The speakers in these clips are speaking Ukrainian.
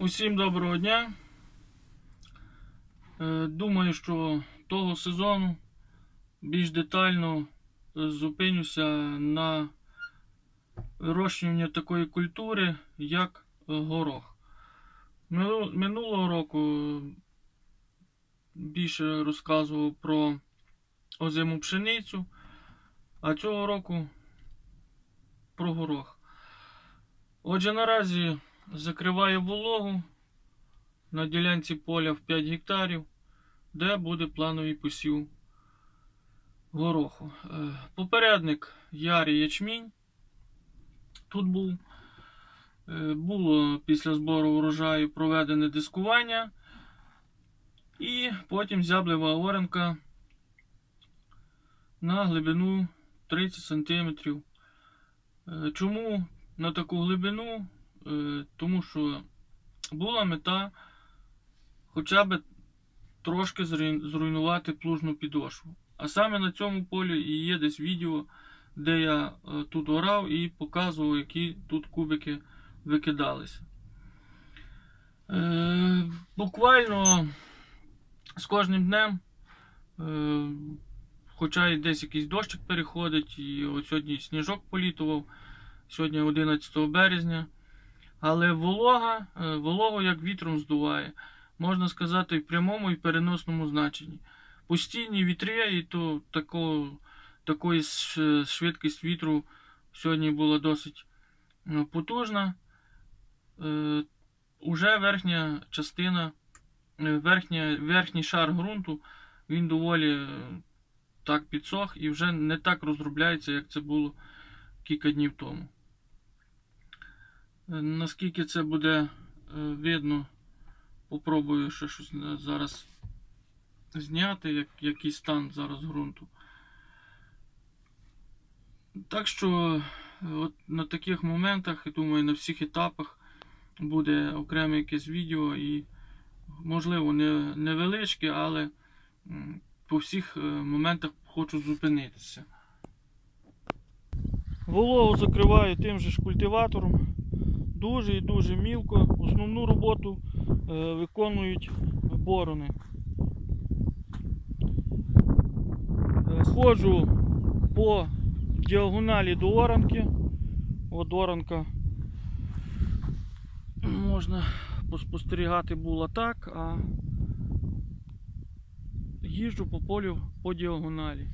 Усім доброго дня. Е, Думаю, що того сезону більш детально зупинюся на вирощуванні такої культури, як горох. Минулого року більше розказував про озиму пшеницю, а цього року про горох. Отже, наразі закриваю вологу на ділянці поля в 5 гектарів, де буде плановий посів гороху. Е, Попередник ярий ячмінь. Тут був. Е, Було після збору врожаю проведене дискування. І потім зяблева оренка на глибину 30 см. Чому на таку глибину? Е, Тому що була мета хоча б трошки зруйнувати плужну підошву. А саме на цьому полі і є десь відео, де я е, тут орав і показував, які тут кубики викидалися. Е, Буквально з кожним днем, хоча і десь якийсь дощик переходить, і от сьогодні сніжок політував, сьогодні 11 березня. Але волога, е, вологу як вітром здуває. Можна сказати, в прямому і переносному значенні. Постійні вітри, і то тако, такої швидкість вітру сьогодні була досить е, потужна. Е, Уже верхня частина, е, верхня, верхній шар ґрунту, він доволі так підсох і вже не так розробляється, як це було кілька днів тому. Е, Наскільки це буде е, видно, попробую ще щось е, зараз зняти, як, який стан зараз ґрунту. Так що от на таких моментах, я думаю, на всіх етапах буде окреме якесь відео і, можливо, не, невеличке, але по всіх моментах хочу зупинитися. Вологу закриваю тим же ж культиватором. Дуже і дуже мілко. Основну роботу е, виконують борони. Е, Ходжу по діагоналі до оранки. От оранка можна поспостерігати було так, а їжджу по полю по діагоналі.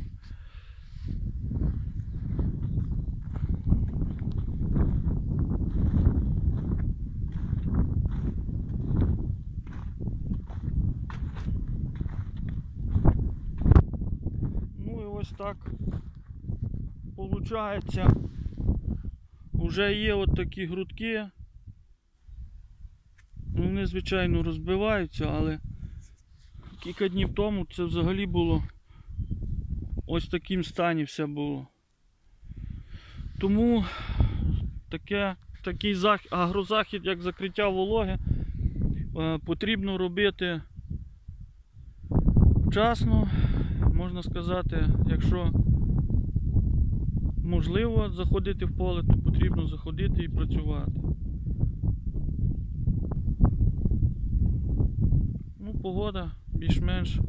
Ну і ось так получається. Уже є от такі грудки. Ну, Вони, звичайно, розбиваються, але кілька днів тому це взагалі було ось таким стані все було. Тому таке, такий зах, агрозахід, як закриття вологи, е, потрібно робити вчасно, можна сказати, якщо можливо заходити в поле, то потрібно заходити і працювати. Ну, погода більш-менш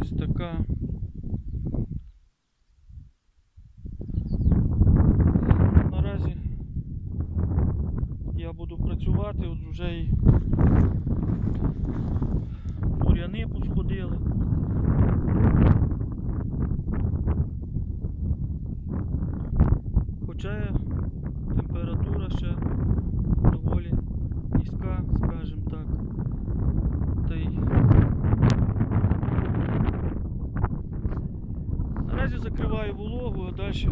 ось така. Наразі я буду працювати, от вже і буряни посходили. Хоча температура ще доволі низька, скажімо так. Та й наразі закриваю вологу, а далі